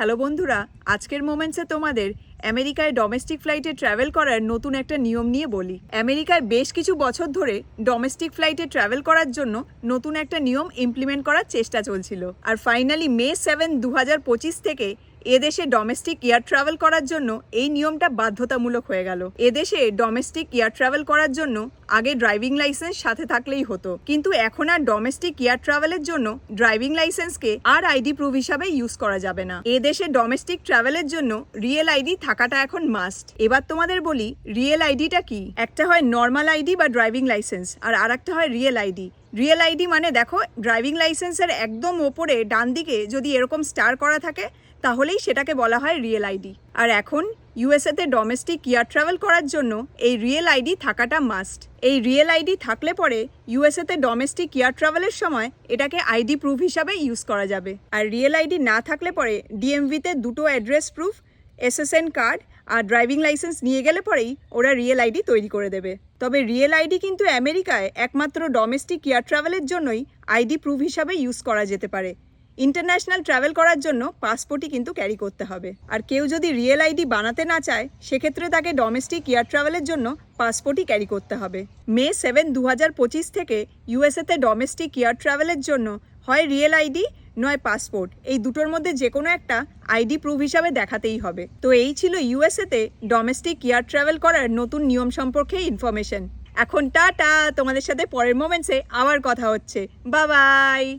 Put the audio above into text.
Hello বন্ধুরা, আজকের মোমেন্টসে তোমাদের আমেরিকায় ডোমেস্টিক ফ্লাইটে ট্রাভেল করার নতুন একটা নিয়ম নিয়ে বলি। আমেরিকায় বেশ কিছু বছর ধরে ডোমেস্টিক ফ্লাইটে ট্রাভেল করার জন্য নতুন একটা নিয়ম ইমপ্লিমেন্ট করার চেষ্টা চলছিল। আর ফাইনালি মে সেভেন দু হাজার পঁচিশ থেকে এদেশে ডোমেস্টিক এয়ার ট্রাভেল করার জন্য এই নিয়মটা বাধ্যতামূলক হয়ে গেল। এদেশে ডোমেস্টিক এয়ার ট্রাভেল করার জন্য আগে ড্রাইভিং লাইসেন্স সাথে থাকলেই হতো। কিন্তু এখন আর ডোমেস্টিক এয়ার ট্রাভেলের জন্য ড্রাইভিং লাইসেন্সকে আর আইডি প্রুফ হিসাবে ইউজ করা যাবে না। এদেশে ডোমেস্টিক ট্রাভেলের জন্য রিয়েল আইডি থাকাটা এখন মাস্ট এবার তোমাদের বলি রিয়েল আইডিটা কি? একটা হয় নর্মাল আইডি বা ড্রাইভিং লাইসেন্স আর আরেকটা হয় রিয়েল আইডি রিয়েল আইডি মানে দেখো ড্রাইভিং লাইসেন্সের একদম ওপরে ডান দিকে যদি এরকম স্টার করা থাকে, তাহলেই সেটাকে বলা হয় রিয়েল আইডি আর এখন ইউএসএতে ডোমেস্টিক ইয়ার ট্রাভেল করার জন্য এই রিয়েল আইডি থাকাটা মাস্ট এই রিয়েল আইডি থাকলে পরে ইউএসএতে ডোমেস্টিক ইয়ার ট্রাভেলের সময় এটাকে আইডি প্রুফ হিসাবে ইউজ করা যাবে। আর রিয়েল আইডি না থাকলে পরে ডিএমভিতে দুটো অ্যাড্রেস প্রুফ এসএসএন কার্ড আর ড্রাইভিং লাইসেন্স নিয়ে গেলে পরেই ওরা রিয়েল আইডি তৈরি করে দেবে। তবে রিয়েল আইডি কিন্তু আমেরিকায় একমাত্র ডোমেস্টিক এয়ার ট্রাভেলের জন্যই আইডি প্রুফ হিসাবে ইউজ করা যেতে পারে। ইন্টারন্যাশনাল ট্রাভেল করার জন্য পাসপোর্টই কিন্তু ক্যারি করতে হবে। আর কেউ যদি রিয়েল আইডি বানাতে না চায়, সেক্ষেত্রে তাকে ডোমেস্টিক এয়ার ট্রাভেলের জন্য পাসপোর্টই ক্যারি করতে হবে। মে সেভেন দু হাজার পঁচিশ থেকে ইউএসএতে ডোমেস্টিক এয়ার ট্রাভেলের জন্য হয় রিয়েল আইডি নয় পাসপোর্ট। এই দুটোর মধ্যে যে কোনো একটা আইডি প্রুফ হিসাবে দেখাতেই হবে। তো এই ছিল ইউএসএতে ডোমেস্টিক এয়ার ট্রাভেল করার নতুন নিয়ম সম্পর্কে ইনফরমেশন। এখন টাটা, তোমাদের সাথে পরের মোমেন্টসে আবার কথা হচ্ছে। বাবাই